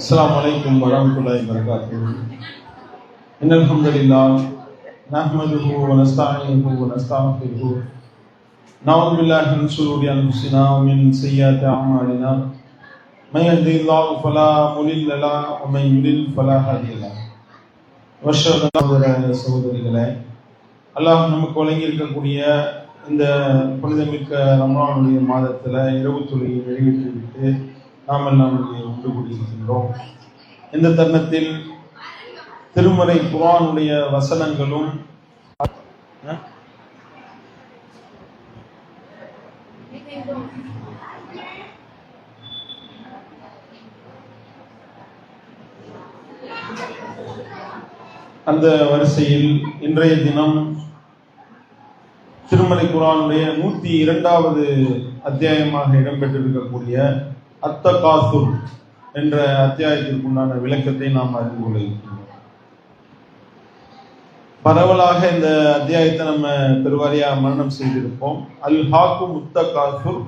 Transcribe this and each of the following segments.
السلام عليكم ورحمة الله وبركاته. إن الحمد لله نحمده ونستعينه ونستغفره. نعوذ بالله من شرور أنفسنا ومن سيئات أعمالنا. من يهده الله فلا مضل له ومن يضلل فلا هادي له. وأشهد أن لا إله إلا الله அல்லாஹ் நமக்கு வழங்கி இருக்கக்கூடிய இந்த புனிதமிக்க ரமலானுடைய மாதத்தில் இரவு தொழிலை வெளியிட்டுவிட்டு நாம் எல்லாம் இங்கே ஒன்று கூடியிருக்கின்றோம். இந்த தருணத்தில் திருமறை குரானுடைய வசனங்களும் அந்த வரிசையில் இன்றைய தினம் திருமலை குரானுடைய நூத்தி இரண்டாவது அத்தியாயமாக இடம்பெற்றிருக்கக்கூடிய அத்த காசுர் என்ற அத்தியாயத்திற்குண்டான விளக்கத்தை நாம் அறிந்து கொள்ள பரவலாக இந்த அத்தியாயத்தை நம்ம பெருவாரியா மரணம் செய்திருப்போம். அல் ஹாக்கு முத்த காசுர்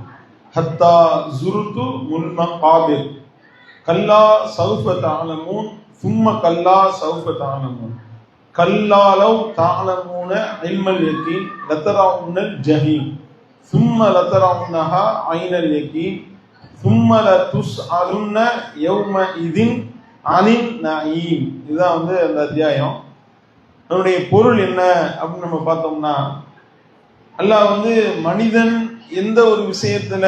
ஹத்தா ஜுருத்து முன்ம காபிர் கல்லா சௌஃப தானமும் சும்ம கல்லா சௌஃப தானமும் கல்லாலவ் தானமூன இல்மல் யகீன் லத்தராவுன்னல் ஜஹீம். சும்ம லத்தராவுன்னஹா ஐனல் யகீன் சும்ம லத்துஸ் அலுன்ன யௌம இதின் அனின் நயீம் இதுதான் வந்து அந்த அத்தியாயம். அதனுடைய பொருள் என்ன அப்படின்னு நம்ம பார்த்தோம்னா அல்லாஹ் வந்து மனிதன் எந்த ஒரு விஷயத்துல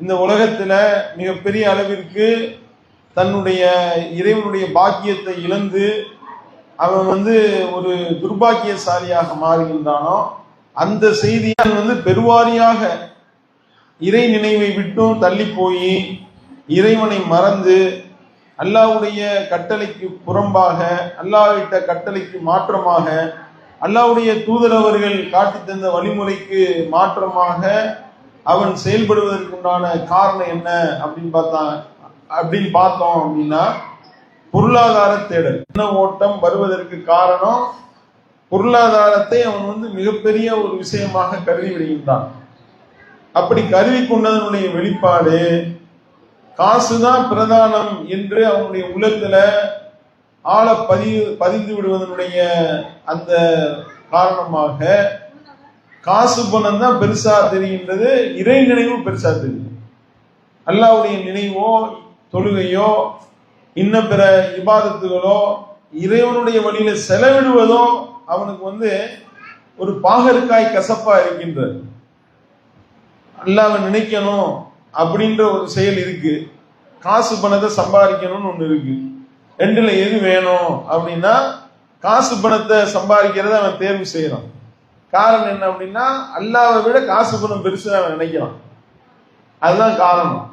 இந்த உலகத்துல மிகப்பெரிய அளவிற்கு தன்னுடைய இறைவனுடைய பாக்கியத்தை இழந்து அவன் வந்து ஒரு துர்பாக்கியசாலியாக மாறுகின்றானோ அந்த செய்தியை வந்து பெருவாரியாக இறை நினைவை விட்டும் தள்ளி போய் இறைவனை மறந்து அல்லாவுடைய கட்டளைக்கு புறம்பாக அல்லாவிட்ட கட்டளைக்கு மாற்றமாக அல்லாவுடைய தூதரவர்கள் காட்டி தந்த வழிமுறைக்கு மாற்றமாக அவன் செயல்படுவதற்குண்டான காரணம் என்ன அப்படின்னு பார்த்தா அப்படின்னு பார்த்தோம் அப்படின்னா பொருளாதார தேடல். என்ன ஓட்டம் வருவதற்கு காரணம் பொருளாதாரத்தை அவன் வந்து மிகப்பெரிய ஒரு விஷயமாக கருதி விடுகின்றான் அப்படி கருவி கொண்டதனுடைய வெளிப்பாடு காசுதான் பிரதானம் என்று அவனுடைய உள்ளத்துல ஆழ பதி பதிந்து விடுவதனுடைய அந்த காரணமாக காசு பணம் தான் பெருசா தெரிகின்றது இறை நினைவும் பெருசா தெரியும். அல்லாவுடைய நினைவோ தொழுகையோ இன்ன பிற இபாதத்துகளோ இறைவனுடைய வழியில செலவிடுவதோ அவனுக்கு வந்து ஒரு பாகற்காய் கசப்பா இருக்கின்றது. அல்லாஹ்வை நினைக்கணும் அப்படின்ற ஒரு செயல் இருக்கு. காசு பணத்தை சம்பாதிக்கணும்னு ஒண்ணு இருக்கு. ரெண்டுல எது வேணும் அப்படின்னா காசு பணத்தை சம்பாதிக்கிறத அவன் தேர்வு செய்யறான். காரணம் என்ன அப்படின்னா அல்லாவை விட காசு பணம் பெருசு அவன் நினைக்கிறான். அதுதான் காரணம்.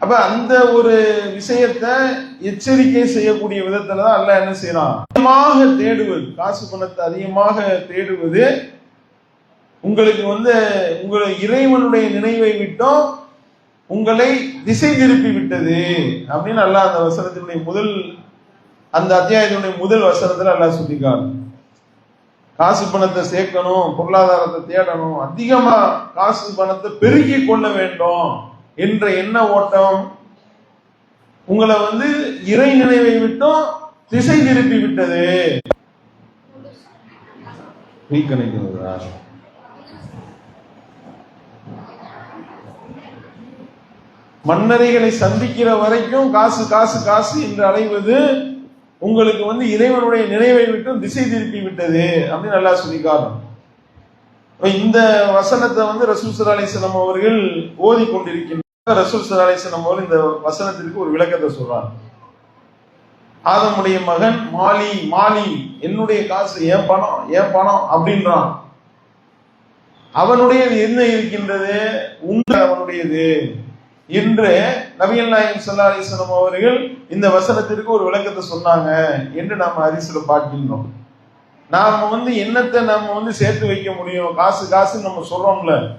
அப்ப அந்த ஒரு விஷயத்த எச்சரிக்கை செய்யக்கூடிய விதத்துல தான் அல்ல என்ன செய்யறான்? அதிகமாக தேடுவது காசு பணத்தை அதிகமாக தேடுவது உங்களுக்கு வந்து உங்களை இறைவனுடைய நினைவை விட்டோம் உங்களை திசை திருப்பி விட்டது அப்படின்னு அல்லாஹ் அந்த வசனத்தினுடைய முதல் அந்த அத்தியாயத்தினுடைய முதல் வசனத்துல அல்லாஹ் சொல்லிக்காரு காசு பணத்தை சேர்க்கணும் பொருளாதாரத்தை தேடணும் அதிகமா காசு பணத்தை பெருக்கி கொள்ள வேண்டும். என்ற எண்ண ஓட்டம் உங்களை வந்து இறை நினைவை விட்டும் திசை திருப்பி விட்டது. ரீகனைக்கிறதா மன்னரைகளை சந்திக்கிற வரைக்கும் காசு காசு காசு என்று அலைவது உங்களுக்கு வந்து இறைவனுடைய நினைவை விட்டும் திசை திருப்பி விட்டது அப்படின்னு நல்லா சொல்லிக்காரணும் இப்ப இந்த வசனத்தை வந்து ரசூல் சல்லா அலிஸ்லாம் அவர்கள் ஓதி கொண்டிருக்கின்ற ரசூல் சல்லா அலிஸ்லாம் இந்த வசனத்திற்கு ஒரு விளக்கத்தை சொல்றார் ஆதமுடைய மகன் மாலி மாலி என்னுடைய காசு ஏன் பணம் ஏன் பணம் அப்படின்றான். அவனுடையது என்ன இருக்கின்றது? உங்க அவனுடையது. என்று நபிகள் நாயகம் சல்லா அலிஸ்லாம் அவர்கள் இந்த வசனத்திற்கு ஒரு விளக்கத்தை சொன்னாங்க என்று நாம் அரிசில பார்க்கின்றோம். நாம வந்து என்னத்தை நம்ம வந்து சேர்த்து வைக்க முடியும்? காசு காசு நம்ம சொல்றோம்ல.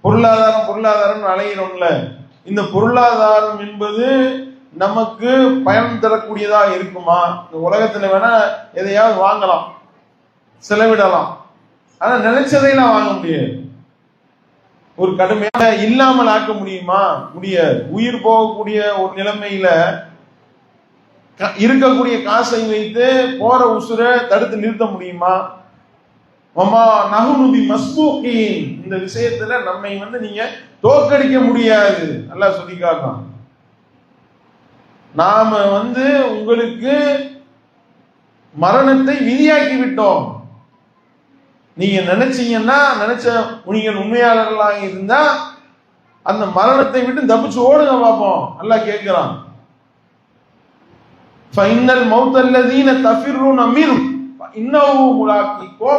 பொருளாதாரம் பொருளாதாரம் அலையிறோம்ல. இந்த பொருளாதாரம் என்பது நமக்கு பயன் தரக்கூடியதா இருக்குமா? இந்த உலகத்துல வேணா எதையாவது வாங்கலாம் செலவிடலாம். ஆனா நினைச்சதையெல்லாம் வாங்க முடியாது. ஒரு கடுமையாக இல்லாமல் ஆக்க முடியுமா? முடியாது. உயிர் போகக்கூடிய ஒரு நிலைமையில இருக்கக்கூடிய காசை வைத்து போற உசுரை தடுத்து நிறுத்த முடியுமா? மமா நகுனுபி மஸ்பூக்கின் இந்த விஷயத்துல நம்மை வந்து நீங்க தோக்கடிக்க முடியாது. நல்லா சொல்லி காட்டலாம் நாம வந்து உங்களுக்கு மரணத்தை விதியாக்கி விட்டோம். நீங்க நினைச்சீங்கன்னா நினைச்ச நீங்கள் உண்மையாளர்களாக இருந்தா அந்த மரணத்தை விட்டு தப்பிச்சு ஓடுங்க பார்ப்போம். நல்லா கேட்கிறான். ஃபைனல் மௌத்தல்லதீன தஃபிர்ரூன அமீர் இன்னவும் உலாக்கிக்கோ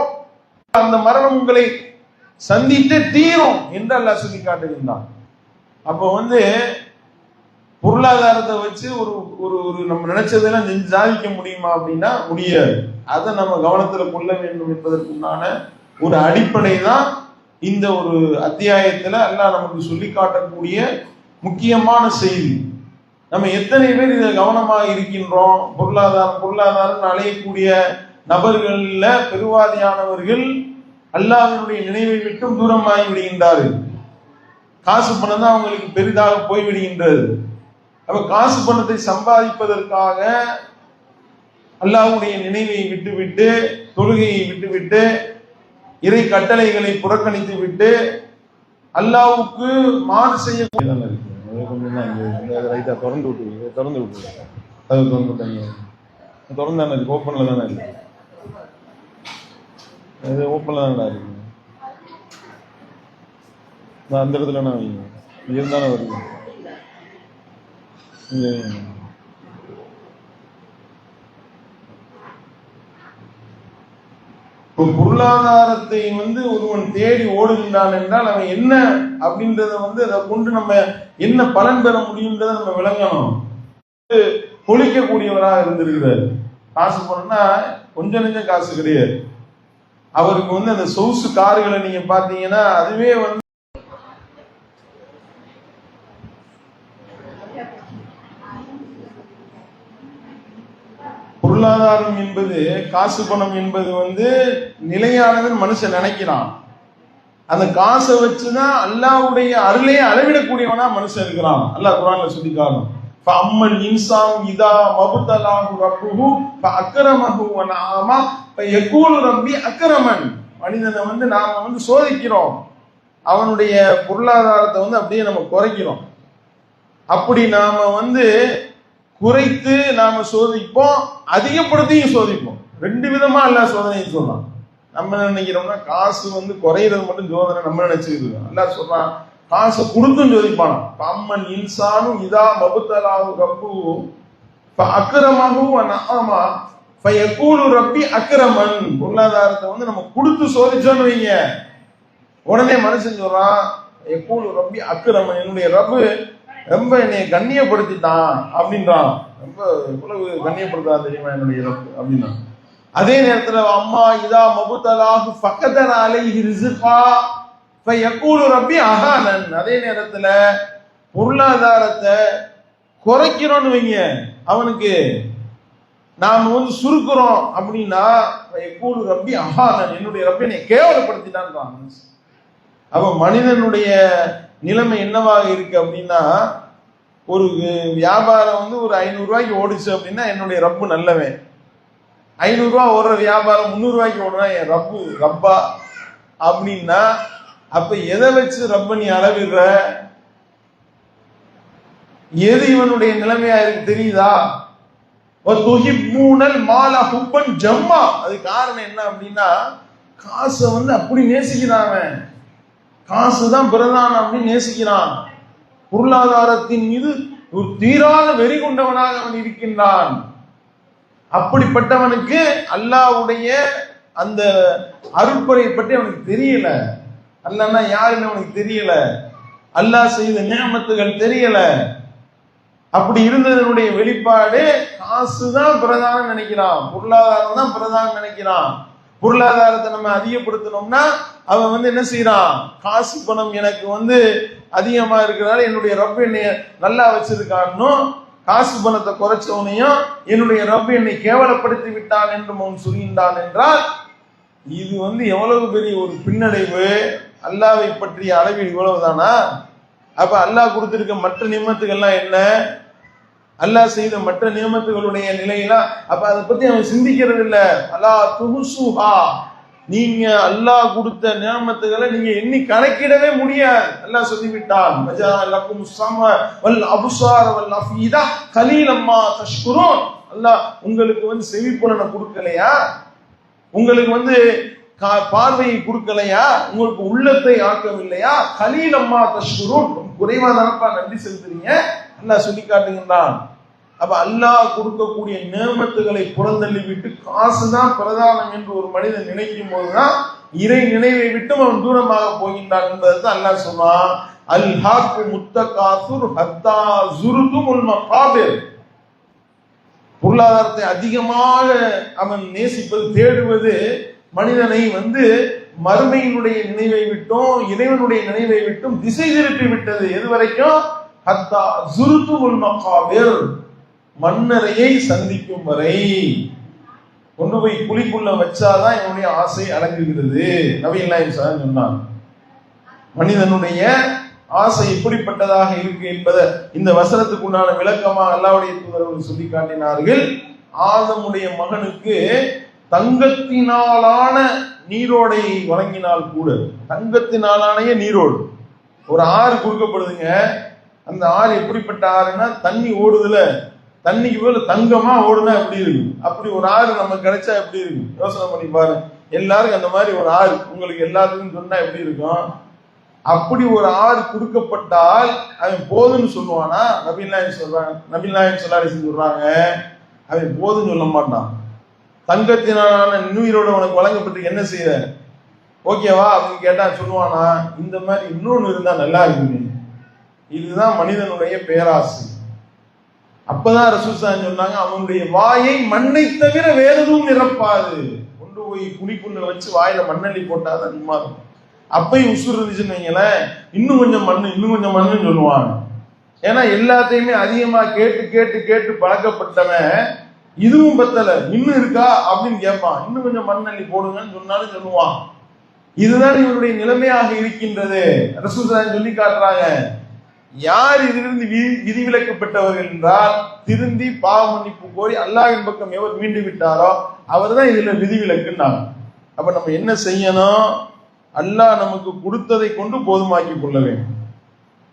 அந்த மரணம் உங்களை சந்தித்து தீரும் என்று அல்லாஹ் சொல்லி காட்டுகின்றான் அப்போ வந்து பொருளாதாரத்தை வச்சு ஒரு ஒரு ஒரு நம்ம நினைச்சதெல்லாம் செஞ்சு சாதிக்க முடியுமா அப்படின்னா முடியாது. அதை நம்ம கவனத்துல கொள்ள வேண்டும் என்பதற்குண்டான ஒரு அடிப்படை தான் இந்த ஒரு அத்தியாயத்துல எல்லாம் நமக்கு சொல்லி காட்டக்கூடிய முக்கியமான செய்தி. நம்ம எத்தனை பேர் இதை கவனமாக இருக்கின்றோம்? பொருளாதாரம் பொருளாதாரம் அலையக்கூடிய நபர்கள்ல பெருவாதியானவர்கள் அல்லாஹனுடைய நினைவை விட்டும் தூரமாகி விடுகின்றார்கள். காசு பணம் தான் அவங்களுக்கு பெரிதாக போய்விடுகின்றது. அப்ப காசு பணத்தை சம்பாதிப்பதற்காக அல்லாஹுடைய நினைவை விட்டுவிட்டு தொழுகையை விட்டுவிட்டு இறை கட்டளைகளை புறக்கணித்து விட்டு அல்லாவுக்கு மாறு செய்ய கொஞ்சம் ரைட்டாக திறந்து விட்டு திறந்து விட்டு அது திறந்து விட்டாங்க திறந்து தானே இருக்கு ஓப்பனில் தானே இருக்கு. இது ஓப்பனில் நல்லா இருக்கு. நான் அந்த இடத்துல என்ன வைங்க. இங்கே இருந்தானே வருது இங்கே இப்போ பொருளாதாரத்தை வந்து ஒருவன் தேடி ஓடுகின்றான் என்றால் அவன் என்ன அப்படின்றத வந்து அதை கொண்டு நம்ம என்ன பலன் பெற முடியுன்றதை நம்ம விளங்கணும். பொழிக்கக்கூடியவராக இருந்திருக்கிறார். காசு போனோம்னா கொஞ்சம் நெஞ்சம் காசு கிடையாது. அவருக்கு வந்து அந்த சொகுசு கார்களை நீங்க பாத்தீங்கன்னா அதுவே வந்து பொருளாதாரம் என்பது காசு பணம் என்பது வந்து நிலையானதுன்னு மனுஷன் நினைக்கிறான். அந்த காசை வச்சுதான் அல்லாவுடைய அருளையே அளவிடக்கூடியவனா மனுஷன் இருக்கிறான். அல்லாஹ் குரான்ல சொல்லி காணும் الإنسان إذا இதா ابتلاه ربه فأكرمه ونعمه فيقول ربي அக்கரமன் மனிதனை வந்து நாம வந்து சோதிக்கிறோம். அவனுடைய பொருளாதாரத்தை வந்து அப்படியே நம்ம குறைக்கிறோம். அப்படி நாம வந்து குறைத்து நாம சோதிப்போம் அதிகப்படுத்தியும் சோதிப்போம். ரெண்டு விதமா எல்லா சோதனையும் சொல்றான். நம்ம நினைக்கிறோம்னா காசு வந்து குறையிறது மட்டும் சோதனை நம்ம நினைச்சுக்கிறோம் எல்லாம் சொல்றான் காசை கொடுத்தும் சோதிப்பானா அம்மன் இன்சானும் இதா மபுத்தலாவு ரப்பு. அக்கிரமாகவும் ஆமா எக்கூலு ரப்பி அக்கிரமன் பொருளாதாரத்தை வந்து நம்ம கொடுத்து சோதிச்சோன்னு வைங்க உடனே மனுஷன் சொல்றான் எக்கூலு ரப்பி அக்கிரமன் என்னுடைய ரப்பு ரொம்ப என்னை கண்ணியப்படுத்திட்டான் அப்படின்றான். ரொம்ப எவ்வளவு கண்ணியப்படுத்தா தெரியுமா என்னுடைய ரப்பு? அப்படின்னா அதே நேரத்துல அம்மா இதா மபுத்தலாஹு ஃபகதர் அலைஹி இப்போ எக்கூடு ரப்பி அகானன் அதே நேரத்துல பொருளாதாரத்தை குறைக்கிறோம்னு வைங்க. அவனுக்கு நாம வந்து சுருக்குறோம் அப்படின்னா எக்கூடு ரப்பி அகானன் என்னுடைய ரப்பி என்னை கேவலப்படுத்திட்டான் அப்ப மனிதனுடைய நிலைமை என்னவாக இருக்கு அப்படின்னா ஒரு வியாபாரம் வந்து ஒரு ஐநூறுரூவாய்க்கு ஓடிச்சு அப்படின்னா என்னுடைய ரப்பு நல்லவன். ஐநூறுரூவா ஓடுற வியாபாரம் முந்நூறுரூவாய்க்கு ஓடுனா என் ரப்பு ரப்பா அப்படின்னா அப்ப எதை வச்சு ரப்ப நீ அளவிடுற எது இவனுடைய நிலைமையா இருக்கு தெரியுதா? துகிப்பூனல் மாலா ஹுப்பன் ஜம்மா. அது காரணம் என்ன அப்படின்னா காசை வந்து அப்படி நேசிக்கிறான் காசு தான் பிரதானம் அப்படின்னு நேசிக்கிறான். பொருளாதாரத்தின் மீது ஒரு தீராத வெறி கொண்டவனாக அவன் இருக்கின்றான். அப்படிப்பட்டவனுக்கு அல்லாவுடைய அந்த அருட்பறையை பற்றி அவனுக்கு தெரியல. அல்லன்னா யாருன்னு உனக்கு தெரியல? அல்லாஹ் செய்த நியமத்துகள் தெரியல. அப்படி இருந்ததனுடைய வெளிப்பாடு காசு தான் பிரதானம் நினைக்கிறான். பொருளாதாரம் தான் பிரதானம் நினைக்கிறான். பொருளாதாரத்தை நம்ம அதிகப்படுத்தணும்னா அவன் வந்து என்ன செய்யறான் காசு பணம் எனக்கு வந்து அதிகமா இருக்கிறனால என்னுடைய ரப்ப என்னை நல்லா வச்சிருக்கான்னு காசு பணத்தை குறைச்சவனையும் என்னுடைய ரப்ப என்னை கேவலப்படுத்தி விட்டான் என்று அவன் சொல்கின்றான் என்றால் இது வந்து எவ்வளவு பெரிய ஒரு பின்னடைவு? அல்லாவை பற்றிய அளவில் இவ்வளவுதானா? அப்ப அல்லாஹ் கொடுத்திருக்க மற்ற நியமத்துகள்லாம் என்ன? அல்லாஹ் செய்த மற்ற நியமத்துகளுடைய நிலையெல்லாம் அப்ப அதை பத்தி அவன் சிந்திக்கிறது இல்ல. அல்லா துகுசுஹா. நீங்க அல்லாஹ் கொடுத்த நியமத்துகளை நீங்க எண்ணி கணக்கிடவே முடியாது. அல்லாஹ் சொல்லிவிட்டான் மஜா லக்கும் சம வல் அபுசார வல் அஃபீதா கலீலம்மா தஷ்குரூன். அல்லாஹ் உங்களுக்கு வந்து செவிப்புலனை கொடுக்கலையா? உங்களுக்கு வந்து பார்வையை கொடுக்கலையா? உங்களுக்கு உள்ளத்தை ஆக்கவில்லையா? கலீலம்மா தஷ்குரூன். குறைவா தானப்பா நன்றி செலுத்துறீங்க. அல்லாஹ் சொல்லி காட்டுகின்றான் அப்ப அல்லாஹ் கொடுக்கக்கூடிய நேமத்துகளை புறந்தள்ளி விட்டு காசுதான் பிரதானம் என்று ஒரு மனிதன் நினைக்கும் போதுதான் இறை நினைவை விட்டும் அவன் தூரமாக போகின்றான் என்பதை தான் அல்லாஹ் சொன்னான் அல் ஹாக்கு முத்த காசுர் ஹத்தா ஜுருதும் உல் மகாபிர். பொருளாதாரத்தை அதிகமாக அவன் நேசிப்பது தேடுவது மனிதனை வந்து மறுமையினுடைய நினைவை விட்டும் இறைவனுடைய நினைவை விட்டும் திசை திருப்பி விட்டது எது வரைக்கும்? ஹத்தா சுருத்து உள்மக்காவில் மன்னரையை சந்திக்கும் வரை. கொண்டு போய் குழிக்குள்ள வச்சாதான் என்னுடைய ஆசை அடங்குகிறது. நவீன் நாயம் சார் சொன்னான் மனிதனுடைய ஆசை எப்படிப்பட்டதாக இருக்கு என்பதை இந்த வசனத்துக்குண்டான விளக்கமா அல்லாவுடைய தூதரவர்கள் சொல்லி காட்டினார்கள். ஆதமுடைய மகனுக்கு தங்கத்தினாலான நீரோடை வழங்கினால் கூட தங்கத்தினாலானே நீரோடு. ஒரு ஆறு கொடுக்கப்படுதுங்க. அந்த ஆறு எப்படிப்பட்ட ஆறுன்னா தண்ணி ஓடுதுல. தண்ணிக்கு போல தங்கமா ஓடுனா எப்படி இருக்கும்? அப்படி ஒரு ஆறு நமக்கு கிடைச்சா எப்படி இருக்கும்? யோசனை பண்ணி பாருங்க. எல்லாருக்கும் அந்த மாதிரி ஒரு ஆறு. உங்களுக்கு எல்லாத்துக்கும் சொன்னா எப்படி இருக்கும்? அப்படி ஒரு ஆறு கொடுக்கப்பட்டால் அவன் போதும்னு சொல்லுவானா? நபின் நாயன் சொல்றாங்க நபின் நாயன் சொல்லாரி சொல்றாங்க அவன் போதும்னு சொல்ல மாட்டான். தங்கத்தினான நுயிரோடு உனக்கு வழங்கப்பட்டு என்ன செய்யற ஓகேவா அப்படின்னு கேட்டா சொல்லுவானா இந்த மாதிரி இன்னொன்று இருந்தா நல்லா இருக்குங்க இதுதான் மனிதனுடைய பேராசை. அப்பதான் ரசூசான் சொன்னாங்க அவனுடைய வாயை மண்ணை தவிர வேற எதுவும் நிரப்பாது. கொண்டு போய் குழிக்குள்ள வச்சு வாயில மண்ணள்ளி போட்டாதான் நிம்மாறும் அப்பயும் உசுறு இருந்துச்சுன்னு வைங்களேன் இன்னும் கொஞ்சம் மண்ணு இன்னும் கொஞ்சம் மண்ணுன்னு சொல்லுவான் ஏன்னா எல்லாத்தையுமே அதிகமா கேட்டு கேட்டு கேட்டு பழக்கப்பட்டவன் இதுவும் பத்தல. இன்னும் இருக்கா அப்படின்னு கேட்பான். இன்னும் கொஞ்சம் மண்ணள்ளி போடுங்கன்னு சொன்னாலும் சொல்லுவான். இதுதான் இவருடைய நிலைமையாக இருக்கின்றது. ரசூசன் சொல்லி காட்டுறாங்க. யார் இதிலிருந்து வி- விதிவிலக்கப்பட்டவர்கள் என்றால் திருந்தி பாவ மன்னிப்பு கோரி அல்லாஹின் பக்கம் எவர் மீண்டு விட்டாரோ அவர் தான் இதுல விதிவிலக்குன்னாங்க. அப்ப நம்ம என்ன செய்யணும்? அல்லாஹ் நமக்கு கொடுத்ததை கொண்டு போதுமாக்கி கொள்ள வேண்டும்.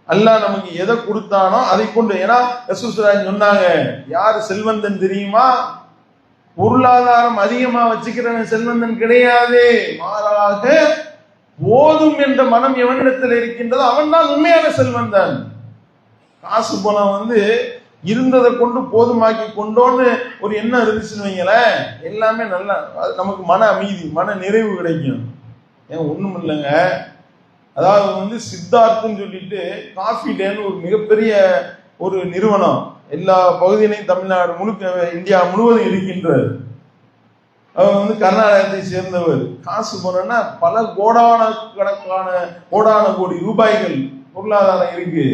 அல்லாஹ் நமக்கு எதை கொடுத்தானோ அதை கொண்டு ஏன்னா ரசூசுராஜ் சொன்னாங்க யார் செல்வந்தன் தெரியுமா? பொருளாதாரம் அதிகமா வச்சுக்கிறவன் செல்வந்தன் கிடையாது. மாறாக போதும் என்ற மனம் எவனிடத்தில் இருக்கின்றதோ அவன் தான் உண்மையான செல்வந்தன். காசு பணம் வந்து இருந்ததை கொண்டு போதுமாக்கி கொண்டோன்னு ஒரு எண்ணம் இருந்துச்சுன்னு வைங்களேன் எல்லாமே நல்லா அது நமக்கு மன அமைதி மன நிறைவு கிடைக்கும். ஏன் ஒண்ணும் இல்லைங்க. அதாவது வந்து சித்தார்த்துன்னு சொல்லிட்டு காஃபி டேன்னு ஒரு மிகப்பெரிய ஒரு நிறுவனம். எல்லா பகுதியிலையும் தமிழ்நாடு முழுக்க இந்தியா முழுவதும் இருக்கின்றது. அவர் வந்து கர்நாடகத்தை சேர்ந்தவர். காசு போனோம்னா பல கோடான கணக்கான கோடான கோடி ரூபாய்கள் பொருளாதாரம் இருக்கு.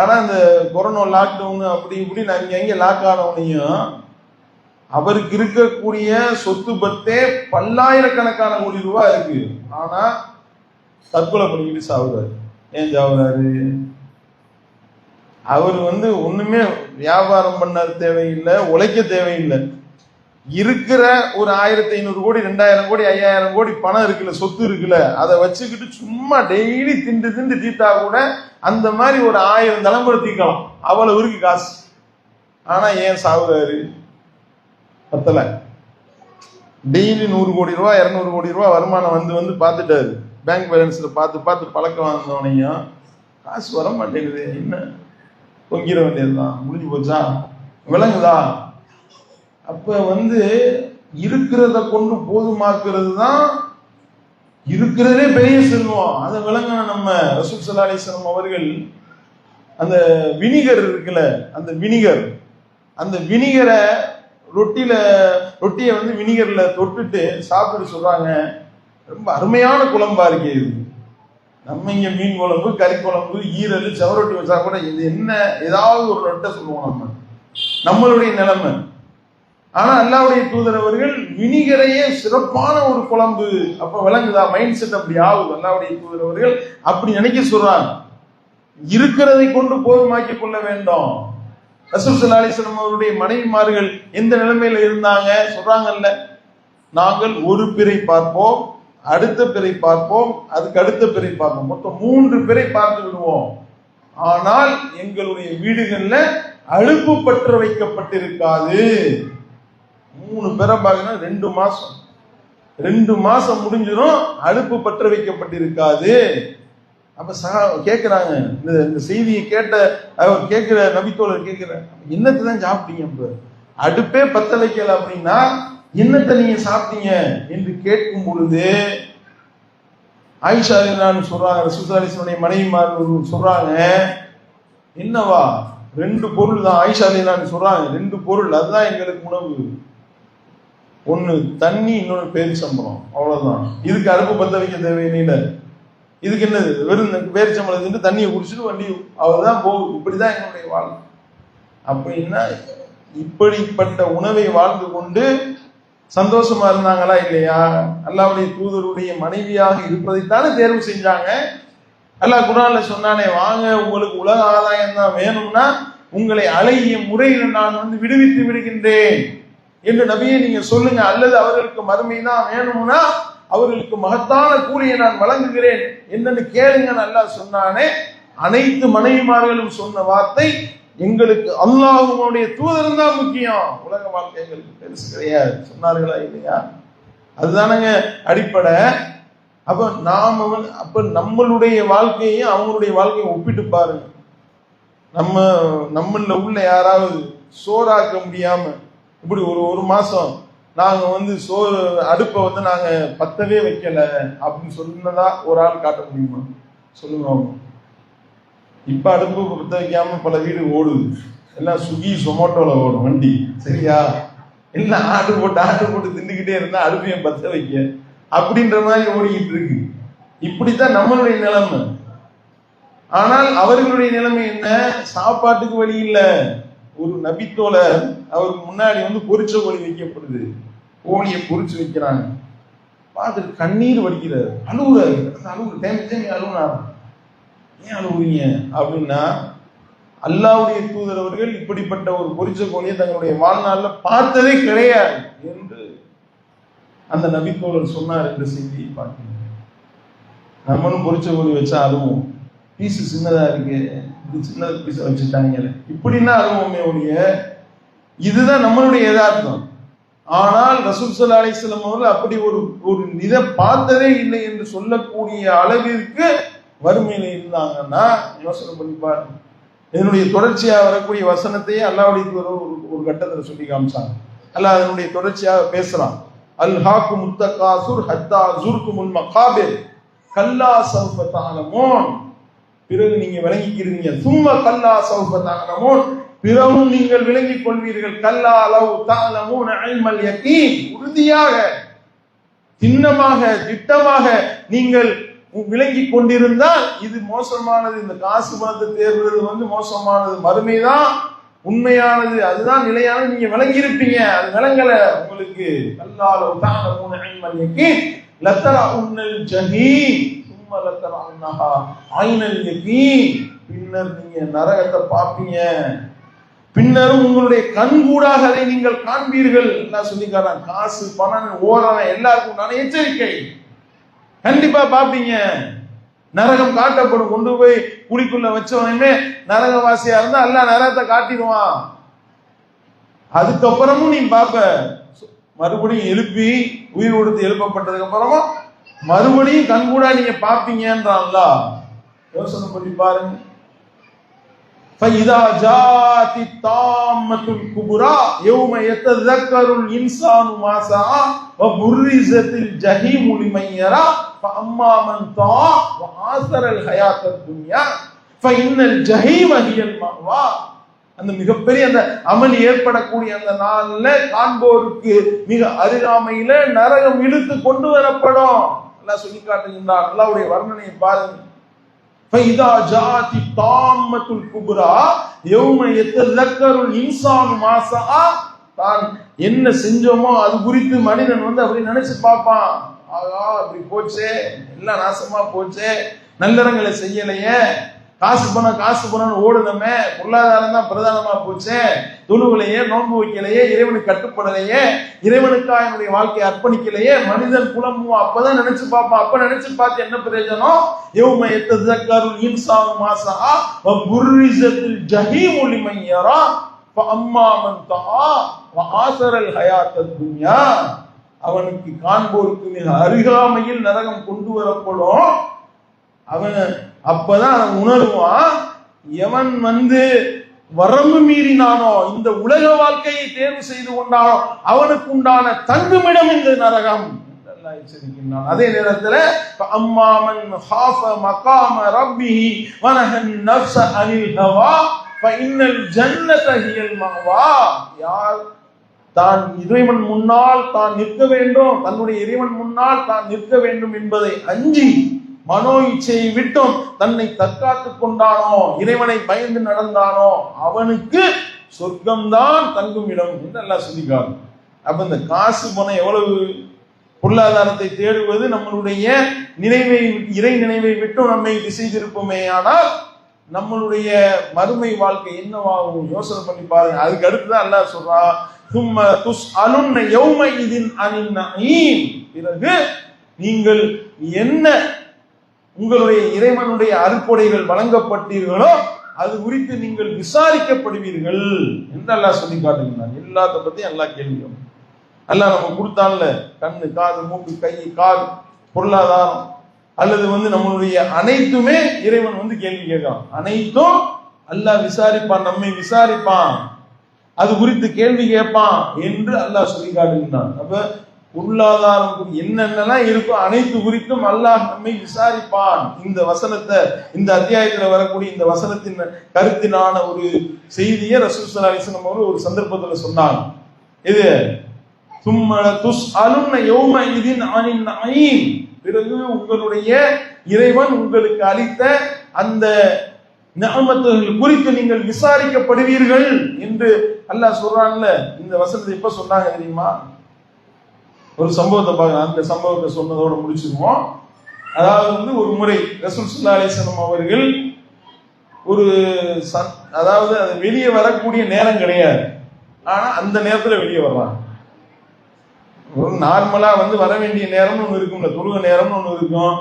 ஆனா இந்த கொரோனா லாக்டவுன் அப்படி இப்படி அங்க அங்க லாக் ஆனவனையும் அவருக்கு இருக்கக்கூடிய சொத்து பத்தே பல்லாயிரக்கணக்கான கோடி ரூபாய் இருக்கு. ஆனா தற்கொலை பண்ணிக்கிட்டு சாவுறாரு. ஏன் சாவுறாரு? அவர் வந்து ஒண்ணுமே வியாபாரம் பண்ண தேவையில்லை உழைக்க தேவையில்லை. இருக்கிற ஒரு ஆயிரத்தி ஐநூறு கோடி ரெண்டாயிரம் கோடி ஐயாயிரம் கோடி பணம் இருக்குல்ல சொத்து இருக்குல்ல அதை வச்சுக்கிட்டு சும்மா டெய்லி திண்டு திண்டு தீத்தா கூட அந்த மாதிரி ஒரு ஆயிரம் தலைமுறை தீக்கலாம். அவ்வளவு இருக்கு காசு. ஆனா ஏன் சாவுறாரு? பத்தல. டெய்லி நூறு கோடி ரூபா இரநூறு கோடி ரூபா வருமானம் வந்து வந்து பார்த்துட்டாரு. பேங்க் பேலன்ஸில் பார்த்து பார்த்து பழக்கம் வந்தவனையும் காசு வர மாட்டேங்குது. என்ன? தொங்கிட வேண்டியதுதான். முடிஞ்சு போச்சா? விளங்குதா அப்போ வந்து இருக்கிறத கொண்டு போதுமாக்குறது தான் இருக்கிறதே பெரிய செல்வம். அதை விளங்கின நம்ம ரசூல் சல்லா அவர்கள் அந்த வினிகர் இருக்குல்ல அந்த வினிகர் அந்த வினிகரை ரொட்டியில ரொட்டியை வந்து வினிகர்ல தொட்டுட்டு சாப்பிட்டு சொல்றாங்க. ரொம்ப அருமையான குழம்பா இருக்கு இது. நம்ம இங்க மீன் குழம்பு கறி குழம்பு ஈரல் செவரொட்டி வச்சா கூட இது என்ன ஏதாவது ஒரு ரொட்டை சொல்லுவோம் நம்ம. நம்மளுடைய நிலைமை. ஆனா அல்லாவுடைய தூதர் அவர்கள் வினிகரையே சிறப்பான ஒரு குழம்பு. அப்ப விளங்குதா? மைண்ட் செட் அப்படி ஆகுது. அல்லாவுடைய தூதர் அவர்கள் அப்படி நினைக்க சொல்றாங்க. இருக்கிறதை கொண்டு போதுமாக்கி கொள்ள வேண்டும். ரசூல் சலாலிசன் அவருடைய மனைவிமார்கள் எந்த நிலைமையில இருந்தாங்க? சொல்றாங்கல்ல. நாங்கள் ஒரு பிறை பார்ப்போம். அடுத்த பிறை பார்ப்போம் அதுக்கு அடுத்த பிறை பார்ப்போம். மொத்தம் மூன்று பிறை பார்த்து விடுவோம். ஆனால் எங்களுடைய வீடுகள்ல அழுப்பு பற்ற வைக்கப்பட்டிருக்காது. மூணு பேரை பார்க்கணும் ரெண்டு மாசம். ரெண்டு மாசம் முடிஞ்சிடும் அடுப்பு பற்ற வைக்கப்பட்டிருக்காது. அப்ப சகா கேட்கிறாங்க இந்த இந்த செய்தியை கேட்ட அவர் கேட்கிற நபித்தோழர் கேட்கிற என்னத்தை தான் சாப்பிட்டீங்க இப்ப அடுப்பே பத்த வைக்கல அப்படின்னா என்னத்தை நீங்க சாப்பிட்டீங்க என்று கேட்கும் பொழுது ஆயிஷா நான் சொல்றாங்க ரசூசாலிசனுடைய மனைவிமார் சொல்றாங்க என்னவா? ரெண்டு பொருள் தான் ஆயிஷா நான் சொல்றாங்க. ரெண்டு பொருள் அதுதான் எங்களுக்கு உணவு. ஒன்று தண்ணி இன்னொன்னு பேரிச்சம்பளம் அவ்வளவுதான். இதுக்கு அடுப்பு பத்த வைக்க தேவையில்லை இதுக்கு என்னது? வெறும் பேரிச்சம்பளம் தின்று தண்ணியை குடிச்சிட்டு வண்டி அவர்தான் போகுது இப்படிதான் எங்களுடைய வாழ்க்கை. அப்படின்னா இப்படிப்பட்ட உணவை வாழ்ந்து கொண்டு சந்தோஷமா இருந்தாங்களா இல்லையா? அல்லாவுடைய தூதருடைய மனைவியாக இருப்பதைத்தானே தேர்வு செஞ்சாங்க. அல்லாஹ் குரான்ல சொன்னானே வாங்க உங்களுக்கு உலக ஆதாயம் தான் வேணும்னா உங்களை அழகிய முறையில் நான் வந்து விடுவித்து விடுகின்றேன். என்று நபியை நீங்க சொல்லுங்க. அல்லது அவர்களுக்கு மறுமை தான் வேணும்னா அவர்களுக்கு மகத்தான கூலியை நான் வழங்குகிறேன் என்னன்னு கேளுங்க நல்லா சொன்னானே. அனைத்து மனைவிமார்களும் சொன்ன வார்த்தை எங்களுக்கு அல்லாஹுடைய தூதரம் தான் முக்கியம். உலக வாழ்க்கை எங்களுக்கு பெருசு கிடையாது. சொன்னார்களா இல்லையா? அதுதானங்க அடிப்படை. அப்ப நாம அப்ப நம்மளுடைய வாழ்க்கையையும் அவங்களுடைய வாழ்க்கையை ஒப்பிட்டு பாருங்க. நம்ம நம்மள உள்ள யாராவது சோறாக்க முடியாம இப்படி ஒரு ஒரு மாசம் நாங்க வந்து சோறு அடுப்பை வந்து நாங்க பத்தவே வைக்கல அப்படின்னு சொன்னதா ஒரு ஆள் காட்ட முடியுமா? சொல்லுங்க அவங்க. இப்ப அடுப்பு பத்த வைக்காம பல வீடு ஓடுது. எல்லாம் சுகி சொமோட்டோல ஓடும் வண்டி. சரியா? எல்லாம் ஆர்டர் போட்டு ஆர்டர் போட்டு தின்னுக்கிட்டே இருந்தா அடுப்பையும் பத்த வைக்க. அப்படின்ற மாதிரி ஓடிக்கிட்டு இருக்கு. இப்படித்தான் நம்மளுடைய நிலைமை. ஆனால் அவர்களுடைய நிலைமை என்ன? சாப்பாட்டுக்கு வழி இல்லை. ஒரு நபித்தோழர் அவருக்கு முன்னாடி வந்து பொரிச்ச கோழி வைக்கப்படுது. கோழியை பொரிச்சு வைக்கிறாங்க. பார்த்துட்டு கண்ணீர் வடிக்கிறார். அழுகுறாரு அழுகுற டைம் டைம் அழுகுனாரு ஏன் அழுகுறீங்க அப்படின்னா அல்லாவுடைய தூதர் அவர்கள் இப்படிப்பட்ட ஒரு பொறிச்ச கோழியை தங்களுடைய வாழ்நாளில் பார்த்ததே கிடையாது என்று அந்த நபித்தோழர் சொன்னார் என்ற செய்தியை பார்க்கிறேன். நம்மளும் பொறிச்ச கோழி வச்சா அழுவோம். பீஸு சின்னதா இருக்கு இது சின்ன பீஸை வச்சுட்டாங்களே. இப்படின்னா அழுவோமே ஒழிய இதுதான் நம்மளுடைய யதார்த்தம். ஆனால் ரசூல் சல்லா அலிஸ்லாம் அவர்கள் அப்படி ஒரு ஒரு இதை பார்த்ததே இல்லை என்று சொல்லக்கூடிய அளவிற்கு வறுமையில் இருந்தாங்கன்னா யோசனை பண்ணி பாருங்க. இதனுடைய தொடர்ச்சியாக வரக்கூடிய வசனத்தையே அல்லாவுடைய ஒரு ஒரு கட்டத்தில் சொல்லி காமிச்சாங்க. அல்லாஹ் அதனுடைய தொடர்ச்சியாக பேசுறான். அல் ஹாக்கு முத்தகாசுர் ஹத்தா ஜுர்கு முன் மகாபே கல்லா சௌபத்தானமோன் பிறகு நீங்க விளங்கிக்கிறீங்க. சும்மா கல்லா சௌபத்தானமோன் பிறகும் நீங்கள் விளங்கிக் கொள்வீர்கள். கல்லா அளவு தாளமும் இல்மல் உறுதியாக திண்ணமாக திட்டமாக நீங்கள் விளங்கி கொண்டிருந்தால் இது மோசமானது. இந்த காசு பார்த்து தேர்வது வந்து மோசமானது. மறுமைதான் உண்மையானது. அதுதான் நிலையானது நீங்க விளங்கி இருப்பீங்க அது விளங்கல. உங்களுக்கு கல்லால தான மூணு ஐமல்யக்கு லத்தரா உன்னல் ஜஹீ சும்மா லத்தரா உன்னஹா ஆயினல் யகீ பின்னர் நீங்க நரகத்தை பார்ப்பீங்க. பின்னரும் உங்களுடைய கண்கூடாக அதை நீங்கள் காண்பீர்கள். என்ன சொல்லிக்காரன் காசு பணம் ஓரான எல்லாருக்கும் உண்டான எச்சரிக்கை. கண்டிப்பா பாப்பீங்க. நரகம் காட்டப்படும். கொண்டு போய் குழிக்குள்ள வச்சவனுமே நரகவாசியா இருந்தா எல்லாம் நரகத்தை காட்டிடுவான். அதுக்கப்புறமும் நீ பாப்ப. மறுபடியும் எழுப்பி உயிர் கொடுத்து எழுப்பப்பட்டதுக்கு அப்புறமும் மறுபடியும் கண்கூடா நீங்க பாப்பீங்கன்றான்ல யோசனை பண்ணி பாருங்க. فإذا جاءت الطامة الكبرى يوم يتذكر الإنسان ما سعى وبرزت الجحيم لمن يرى فأما من طغى وآثر الحياة الدنيا فإن الجحيم هي المأوى அந்த மிகப்பெரிய அந்த அமல் ஏற்படக்கூடிய அந்த நாள்ல காண்போருக்கு மிக அருகாமையில நரகம் இழுத்து கொண்டு வரப்படும் எல்லாம் சொல்லி காட்டுகின்றார் அல்லாவுடைய வர்ணனையை பாருங்க فإذا جاءت الطامة الكبرى يوم يتذكر الإنسان ما سعى தான் என்ன செஞ்சோமோ அது குறித்து மனிதன் வந்து அப்படி நினைச்சு பார்ப்பான் ஆகா அப்படி போச்சே எல்லாம் நாசமா போச்சே நல்லறங்களை செய்யலையே காசு பணம் காசு பணம்னு ஓடுனமே பொருளாதாரம் தான் பிரதானமா போச்சே. தொழுவிலையே நோன்பு வைக்கலையே இறைவனுக்கு கட்டுப்படலையே இறைவனுக்காக என்னுடைய வாழ்க்கையை அர்ப்பணிக்கலையே மனிதன் புலம்புவோம் அப்பதான் நினைச்சு பார்ப்பான். அப்ப நினைச்சு பார்த்து என்ன பிரயோஜனம்? யௌம எத்ததக்கருள் இன்சான் மாசா வ ஜஹி ஜஹீம் லிமன் யரா அம்மா வ ஆசரல் ஹயாத்தத் துன்யா. அவனுக்கு காண்போருக்கு மிக அருகாமையில் நரகம் கொண்டு வரப்படும். அவன் அப்பதான் உணர்வான் உணருவான் எவன் வந்து வரம்பு மீறினானோ இந்த உலக வாழ்க்கையை தேர்வு செய்து கொண்டானோ அவனுக்கு உண்டான தங்குமிடம் இந்த நரகம். அதே நேரத்தில் அம்மாமன் ஹாஃப மகாம ரப்பிஹி வனஹன் நஃப்ஸ அனில் ஹவா ஃபைனல் ஜன்னத ஹியல் மஹவா. யார் தான் இறைவன் முன்னால் தான் நிற்க வேண்டும் தன்னுடைய இறைவன் முன்னால் தான் நிற்க வேண்டும் என்பதை அஞ்சி மனோ இச்சையை விட்டும் தன்னை தற்காத்துக் கொண்டானோ இறைவனை பயந்து நடந்தானோ அவனுக்கு சொர்க்கம்தான் தங்கும் இடம் என்று எல்லாம் சொல்லிக்காரு அப்ப இந்த காசு பணம் எவ்வளவு பொருளாதாரத்தை தேடுவது நம்மளுடைய நினைவை இறை நினைவை விட்டும் நம்மை திசை திருப்போமே. ஆனால் நம்மளுடைய மறுமை வாழ்க்கை என்னவாகும்? யோசனை பண்ணி பாருங்க. அதுக்கு அடுத்துதான் அல்லாஹ் சொல்றா தும்ம துஸ் அலுன்ன யௌம இதின் அனின் பிறகு நீங்கள் என்ன உங்களுடைய இறைவனுடைய அருப்பொடைகள் வழங்கப்பட்டீர்களோ அது குறித்து நீங்கள் விசாரிக்கப்படுவீர்கள் என்று அல்லாஹ் சொல்லி காட்டுகிறார் எல்லாத்த பத்தி எல்லாம் கேள்வியும் எல்லாம் நம்ம கொடுத்தான்ல கண்ணு காது மூக்கு கை கால் பொருளாதாரம் அல்லது வந்து நம்மளுடைய அனைத்துமே இறைவன் வந்து கேள்வி கேட்கலாம் அனைத்தும் அல்லாஹ் விசாரிப்பான் நம்மை விசாரிப்பான். அது குறித்து கேள்வி கேட்பான் என்று அல்லாஹ் சொல்லி காட்டுகின்றான். அப்ப பொருளாதாரம் என்னென்னலாம் இருக்கோ அனைத்து குறித்தும் அல்லாஹ் நம்மை விசாரிப்பான். இந்த வசனத்தை இந்த அத்தியாயத்துல வரக்கூடிய இந்த வசனத்தின் கருத்தினான ஒரு செய்தியை ரசூல் அலிசனம் அவர் ஒரு சந்தர்ப்பத்துல சொன்னாங்க. இது சும்ம துஸ் அலுன்ன யோம இதின் ஆனின் நஈம். பிறகு உங்களுடைய இறைவன் உங்களுக்கு அளித்த அந்த நியமத்துகள் குறித்து நீங்கள் விசாரிக்கப்படுவீர்கள் என்று அல்லாஹ் சொல்றான்ல. இந்த வசனத்தை எப்ப சொன்னாங்க தெரியுமா? ஒரு சம்பவத்தை பார்க்கலாம் அந்த சம்பவத்தை சொன்னதோட முடிச்சிருவோம். அதாவது வந்து ஒரு முறை ரசூல் சுல்லா அவர்கள் ஒரு சந்- அதாவது அது வெளியே வரக்கூடிய நேரம் கிடையாது. ஆனா அந்த நேரத்துல வெளியே வர்றாங்க. நார்மலா வந்து வர வேண்டிய நேரம்னு ஒன்று இருக்கும்ல. துருவ நேரம்னு ஒன்று இருக்கும்.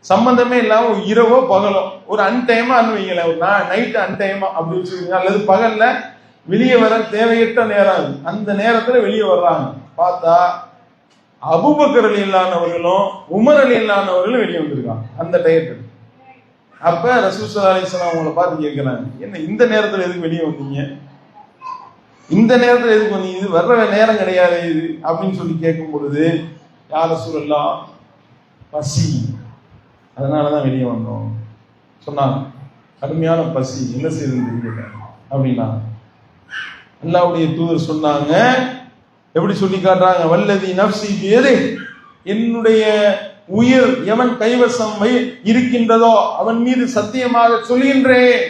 சம்பந்தமே இல்லாம இரவோ பகலோ. ஒரு அன்டைமா வைங்களேன். ஒரு நைட்டு அன்டைமா அப்படி வச்சுக்கோங்க. அல்லது பகல்ல வெளியே வர தேவையற்ற நேரம் அது. அந்த நேரத்துல வெளியே வர்றாங்க. பார்த்தா அபுபக்கர் அலி இல்லாதவர்களும் உமர் அலி இல்லாதவர்களும் வெளியே வந்திருக்காங்க. அந்த டயத்தில். அப்ப ரசூசல்லா அலிஸ்லாம் அவங்கள பார்த்து கேட்கிறாங்க என்ன இந்த நேரத்துல எதுக்கு வெளியே வந்தீங்க? இந்த நேரத்துல எதுக்கு வந்தீங்க? இது வர்ற நேரம் கிடையாது இது அப்படின்னு சொல்லி கேட்கும் பொழுது யார சூழல்லாம் பசி. அதனாலதான் வெளியே வந்தோம். சொன்னாங்க. கடுமையான பசி. என்ன செய்யுதுன்னு தெரியல அப்படின்னா அல்லாவுடைய தூதர் சொன்னாங்க எப்படி சொல்லி காட்டுறாங்க வல்லதி நப்சி எது என்னுடைய உயிர் எவன் கைவசம் வை- இருக்கின்றதோ அவன் மீது சத்தியமாக சொல்கின்றேன்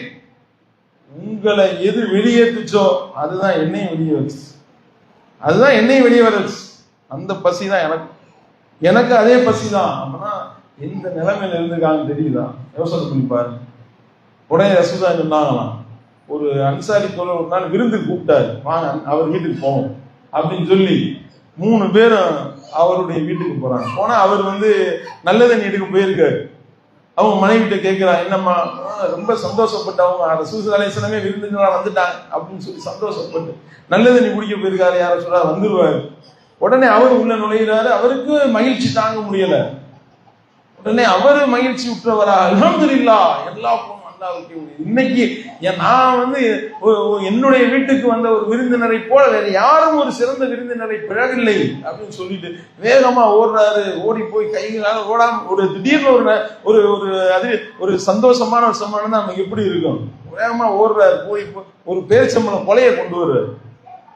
உங்களை எது வெளியேற்றுச்சோ அதுதான் என்னையும் வெளியே வச்சு அதுதான் என்னையும் வெளியே வர அந்த பசி தான் எனக்கு. எனக்கு அதே பசி தான். அப்படின்னா எந்த நிலைமையில இருந்துக்கான்னு தெரியுதா? யோசனை பண்ணி பாருங்க. உடனே ரசூதா சொன்னாங்களாம். ஒரு அன்சாரி தோழர் ஒரு நாள் விருந்து கூப்பிட்டாரு. வாங்க அவர் வீட்டுக்கு போவோம். அப்படின்னு சொல்லி மூணு பேரும் அவருடைய வீட்டுக்கு போறாங்க. போனா அவர் வந்து நல்ல தண்ணி எடுக்க போயிருக்காரு? அவங்க மனைவிட்ட கேட்கிறா என்னம்மா ரொம்ப சந்தோஷப்பட்டு அவங்க அந்த அலேசனமே விருந்துங்களா வந்துட்டாங்க. அப்படின்னு சொல்லி சந்தோஷப்பட்டு நல்ல தண்ணி குடிக்க போயிருக்காரு. யார சொல்றா வந்துருவாரு. உடனே அவர் உள்ள நுழையிறாரு. அவருக்கு மகிழ்ச்சி தாங்க முடியல. உடனே அவர் மகிழ்ச்சி உற்றவரா? அல்ஹம்துலில்லா எல்லா இன்னைக்கு நான் வந்து என்னுடைய வீட்டுக்கு வந்த ஒரு விருந்தினரை போல வேற யாரும் ஒரு சிறந்த விருந்தினரை பிறவில்லை அப்படின்னு சொல்லிட்டு வேகமா ஓடுறாரு. ஓடி போய் கைகளால் ஓடாம ஒரு திடீர்னு ஒரு ஒரு ஒரு அது ஒரு சந்தோஷமான ஒரு சம்பளம் தான் நமக்கு எப்படி இருக்கும்? வேகமா ஓடுறாரு. போய் போ- ஒரு பேரிச்சம்பளம் கொலையை கொண்டு வர்றாரு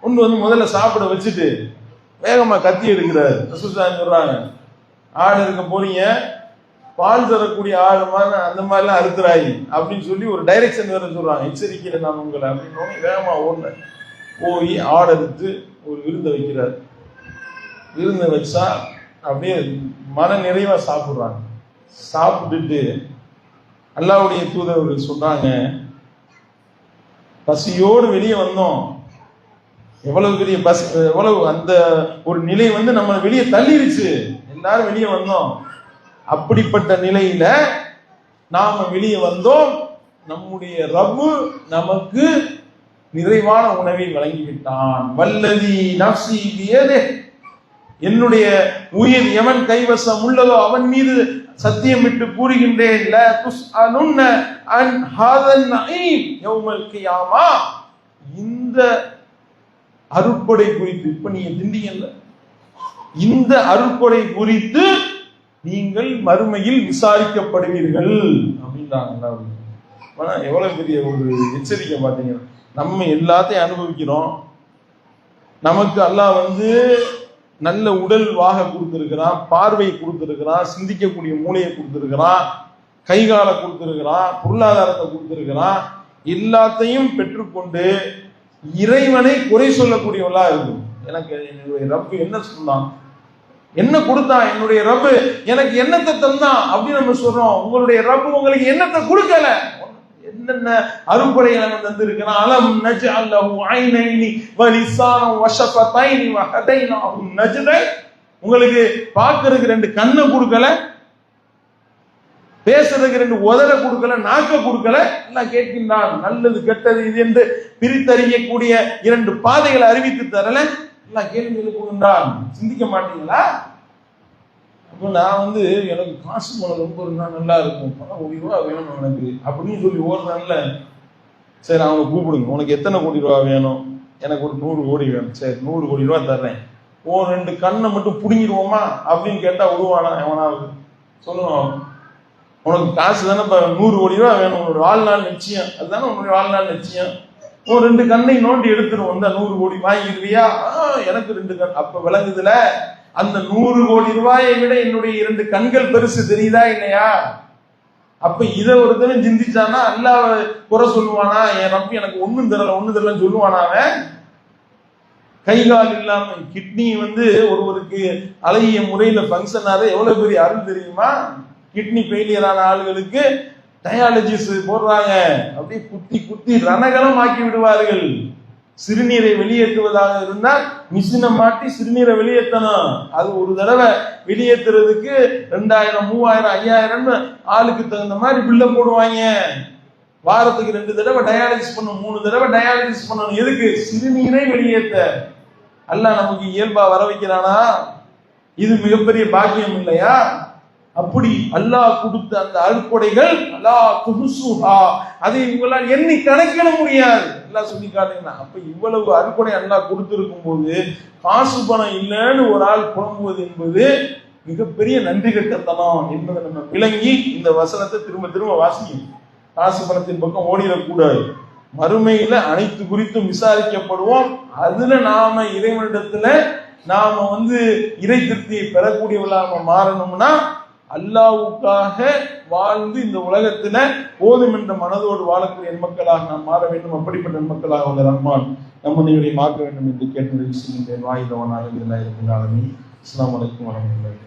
கொண்டு வந்து முதல்ல சாப்பிட வச்சுட்டு வேகமா கத்தி எடுக்கிறாரு. சொல்றாங்க. ஆடு இருக்க போறீங்க. பால் தரக்கூடிய ஆடு அந்த மாதிரிலாம் அறுத்துறாய் அப்படின்னு சொல்லி ஒரு டைரக்ஷன் வேற சொல்றாங்க. எச்சரிக்கையில நான் உங்களை அப்படின்னு வேகமா ஓடினேன் போய் ஆடறுத்து அறுத்து ஒரு விருந்தை வைக்கிறார். விருந்தை வச்சா அப்படியே மன நிறைவா சாப்பிடுறாங்க. சாப்பிட்டுட்டு அல்லாவுடைய தூதர்கள் சொல்றாங்க பசியோடு வெளியே வந்தோம். எவ்வளவு பெரிய பசி எவ்வளவு அந்த ஒரு நிலை வந்து நம்ம வெளியே தள்ளிருச்சு. எல்லாரும் வெளியே வந்தோம். அப்படிப்பட்ட நிலையில நாம வெளியே வந்தோம். நம்முடைய ரப்பு நமக்கு நிறைவான உணவை வழங்கிவிட்டான். வல்லதி நப்சி பியதே. என்னுடைய உயிர் எவன் கைவசம் உள்ளதோ அவன் மீது சத்தியமிட்டு கூறுகின்றேன். அன் ஹாதன் இந்த அருட்கொடை குறித்து இப்ப நீங்க திண்டிங்கல்ல? இந்த அருட்கொடை குறித்து நீங்கள் மறுமையில் விசாரிக்கப்படுவீர்கள். அப்படின்றாங்க ஆனா எவ்வளவு பெரிய ஒரு எச்சரிக்கை பார்த்தீங்கன்னா நம்ம எல்லாத்தையும் அனுபவிக்கிறோம். நமக்கு அல்லாஹ் வந்து நல்ல உடல் வாக கொடுத்துருக்கிறான் பார்வை கொடுத்துருக்கிறான் சிந்திக்கக்கூடிய மூளையை கொடுத்துருக்கிறான் கைகாலை கொடுத்துருக்கிறான் பொருளாதாரத்தை கொடுத்துருக்கிறான். எல்லாத்தையும் பெற்றுக்கொண்டு இறைவனை குறை சொல்லக்கூடியவளா இருக்கும். எனக்கு என்னுடைய ரப்பு என்ன சொன்னான்? என்ன கொடுத்தா என்னுடைய ரப்பு எனக்கு என்னத்தை தந்தான் அப்படின்னு நம்ம சொல்றோம். உங்களுடைய ரப்பு உங்களுக்கு என்னத்தை கொடுக்கல? என்னென்ன அரும்படைகளை அவன் தந்திருக்கிறான் அலம் நஜ் அல்லஹு ஐனைனி வலிசானம் வஷஃபதைனி வஹதைனாஹு நஜ்தை உங்களுக்கு பார்க்கறதுக்கு ரெண்டு கண்ணை கொடுக்கல? பேசுறதுக்கு ரெண்டு உதட கொடுக்கல? நாக்க கொடுக்கல? எல்லாம் கேட்கின்றான். நல்லது கெட்டது இது என்று பிரித்தறியக்கூடிய இரண்டு பாதைகளை அறிவித்து தரல. எல்லாம் கேள்வி எழுப்புகின்றான் சிந்திக்க மாட்டீங்களா? அப்போ நான் வந்து எனக்கு காசு பணம் ரொம்ப இருந்தால் நல்லா இருக்கும். பணம் கோடி ரூபா வேணும் எனக்கு அப்படின்னு சொல்லி ஓடுறான்ல சரி அவனை கூப்பிடுங்க. உனக்கு எத்தனை கோடி ரூபா வேணும்? எனக்கு ஒரு நூறு கோடி வேணும். சரி நூறு கோடி ரூபா தர்றேன். ஓ ரெண்டு கண்ணை மட்டும் பிடுங்கிடுவோமா? அப்படின்னு கேட்டால் விடுவானா எவனாவது? சொல்லுவான் உனக்கு காசு தானே இப்போ நூறு கோடி ரூபா வேணும். உன்னோட வாழ்நாள் நிச்சயம். அதுதானே உன்னுடைய வாழ்நாள் நிச்சயம். ஓ ரெண்டு கண்ணை நோண்டி எடுத்துருவோம் இந்த நூறு கோடி வாங்கிடுவியா ஆ, எனக்கு ரெண்டு கண். அப்ப விளங்குதுல அந்த நூறு கோடி ரூபாயை விட என்னுடைய இரண்டு கண்கள் பெருசு தெரியுதா இல்லையா அப்ப இத ஒருத்தனும் சிந்திச்சானா அல்லாஹ் குறை சொல்லுவானா? என் ரப்பி எனக்கு ஒண்ணும் தெரியல ஒண்ணும் தெரியலன்னு சொல்லுவானா அவன்? கை கால் இல்லாம கிட்னி வந்து ஒருவருக்கு அழகிய முறையில ஃபங்க்ஷன் ஆறு எவ்வளவு பெரிய அருள் தெரியுமா? கிட்னி ஃபெயிலியர் ஆன ஆளுகளுக்கு டயாலஜிஸ் போடுறாங்க. அப்படியே குத்தி குத்தி ரணகரம் ஆக்கி விடுவார்கள். சிறுநீரை வெளியேற்றுவதாக இருந்தால் மிஷினை மாட்டி சிறுநீரை வெளியேற்றணும். அது ஒரு தடவை வெளியேற்றுறதுக்கு ரெண்டாயிரம் மூவாயிரம் ஐயாயிரம் ஆளுக்கு தகுந்த மாதிரி பில்ல போடுவாங்க. வாரத்துக்கு ரெண்டு தடவை டயாலிசிஸ் பண்ணணும் மூணு தடவை டயாலிசிஸ் பண்ணணும். எதுக்கு? சிறுநீரை வெளியேற்ற. அல்ல நமக்கு இயல்பா வர வைக்கிறானா? இது மிகப்பெரிய பாக்கியம் இல்லையா? அப்படி அல்லாஹ் கொடுத்த அந்த அறுப்படைகள் அல்லாஹ் குஹுசுஹா அதை இவங்களால் எண்ணி கணக்கிட முடியாது. எல்லாம் சொல்லி காட்டுங்கன்னா அப்ப இவ்வளவு அறுப்படை அல்லாஹ் கொடுத்திருக்கும் போது காசு பணம் இல்லைன்னு ஒரு ஆள் புலம்புவது என்பது மிகப்பெரிய நன்றி கட்டத்தனம் என்பதை நம்ம விளங்கி இந்த வசனத்தை திரும்ப திரும்ப வாசிக்கணும் காசு பணத்தின் பக்கம் ஓடிடக்கூடாது. மறுமையில அனைத்து குறித்தும் விசாரிக்கப்படுவோம். அதுல நாம இறைவனிடத்துல நாம வந்து இறை திருப்தியை பெறக்கூடியவர்களாக மாறணும்னா அல்லாவுக்காக வாழ்ந்து இந்த உலகத்துல போதும் என்ற மனதோடு வாழக்கூடிய மக்களாக நாம் மாற வேண்டும். அப்படிப்பட்ட மக்களாக உள்ள ரஹ்மான் நம்முடைய மாற்ற வேண்டும் என்று கேட்டு செய்கின்றேன் வாயுதவனாக இருந்தாலும் அஸ்லாம் வலைக்கும் வரமத்துல்லாஹி